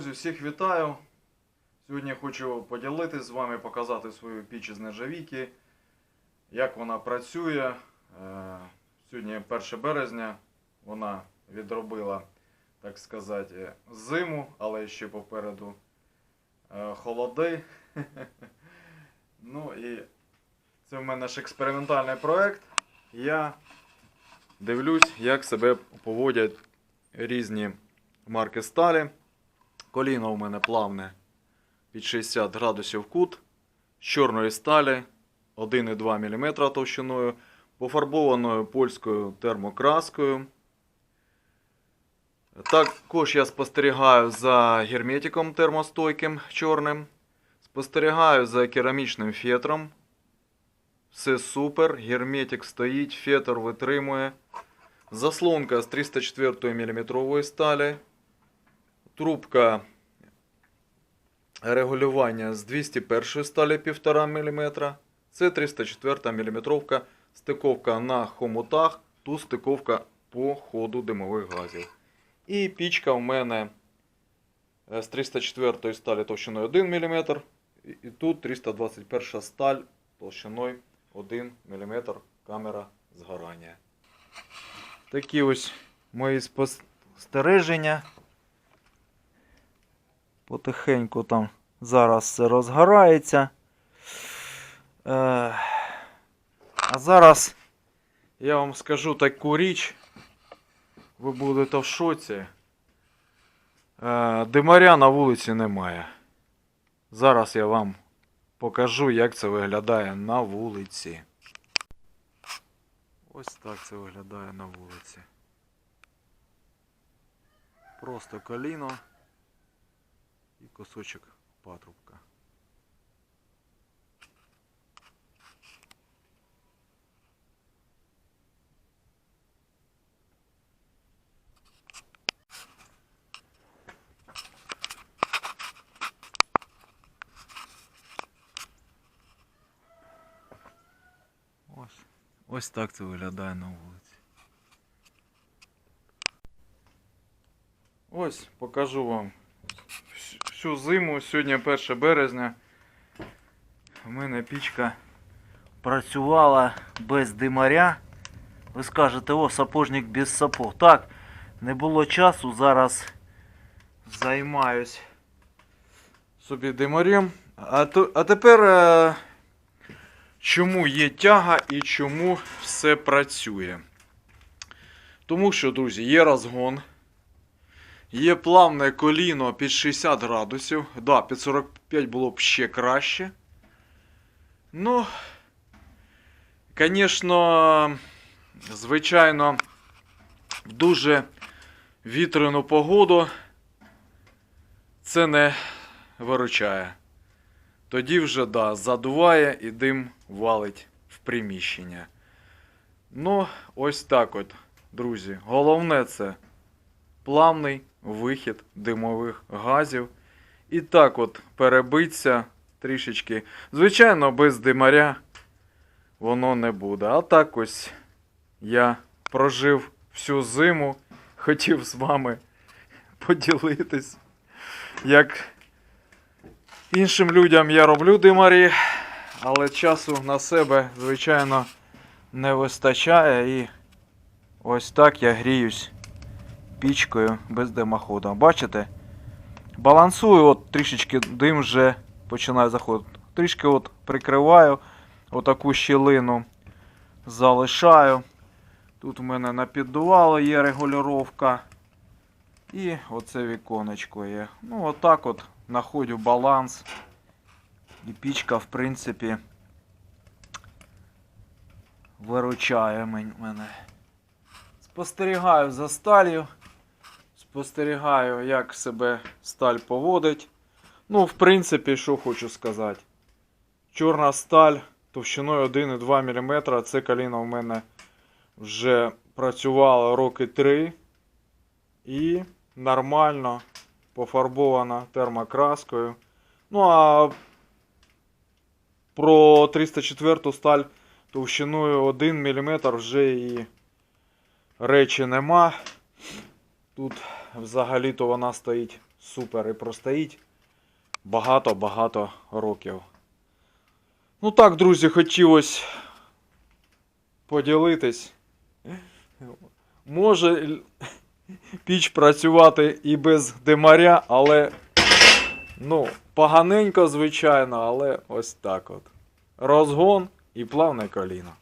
Друзі, всіх вітаю. Сьогодні хочу поділитися з вами, показати свою піч із нержавійки, як вона працює. Е, Сьогодні 1 березня. Вона відробила, так сказати, зиму, але ще попереду е, холоди. Ну і це в мене ж експериментальний проект. Я дивлюсь, як себе поводять різні марки сталі. Коліно у мене плавне під 60 градусів кут з чорної сталі 1,2 мм товщиною, пофарбованою польською термокраскою. Також я спостерігаю за герметиком термостойким чорним. Спостерігаю за керамічним фетром. Все супер. Герметик стоїть, фетр витримує. Заслонка з 304 мм сталі. Трубка регулювання з 201 сталі 1,5 мм. Це 304 мм стиковка на хомутах, тут стиковка по ходу димових газів. І пічка у мене е, з 304 сталі товщиною 1 мм. І тут 321 сталь толщиною 1 мм камера згорання. Такі ось мої спостереження. Потихеньку там зараз все розгорається. Е, а зараз я вам скажу таку річ. Ви будете в шоці. Е, димаря на вулиці немає. Зараз я вам покажу, як це виглядає на вулиці. Ось так це виглядає на вулиці. Просто коліно і кусочок патрубка. Ось, ось так це виглядає на вулиці. Ось покажу вам вс- всю зиму. Сьогодні 1 березня. У мене пічка працювала без димаря. Ви скажете, о, сапожник без сапог. Так, не було часу, зараз займаюсь собі димарем. А, то, а тепер е, чому є тяга і чому все працює? Тому що, друзі, є розгон. Є плавне коліно під 60 градусів. Да, під 45 було б ще краще. Ну, звісно, звичайно, в дуже вітряну погоду це не виручає. Тоді вже, да, задуває і дим валить в приміщення. Ну, ось так от, друзі. Головне це плавний вихід димових газів. І так от перебиться трішечки. Звичайно, без димаря воно не буде. А так ось я прожив всю зиму, хотів з вами поділитись, як іншим людям я роблю димарі, але часу на себе, звичайно, не вистачає. І ось так я гріюсь пічкою без димоходу. Бачите? Балансую, от трішечки дим вже починає заходити. Трішки от прикриваю отаку щілину, залишаю. Тут у мене на піддувало є регулювання. І оце віконечко є. Ну, отак от знаходжу баланс. І пічка, в принципі, виручає мене. Спостерігаю за сталью. Спостерігаю, як себе сталь поводить. Ну, в принципі, що хочу сказати. Чорна сталь товщиною 1,2 мм. Це коліно в мене вже працювало роки 3. І нормально пофарбована термокраскою. Ну а про 304 сталь товщиною 1 мм вже і речі нема. Тут взагалі-то вона стоїть супер і простоїть багато-багато років. Ну так, друзі, хотілося поділитись. Може піч працювати і без димаря, але ну, поганенько, звичайно, але ось так от. Розгон і плавне коліно.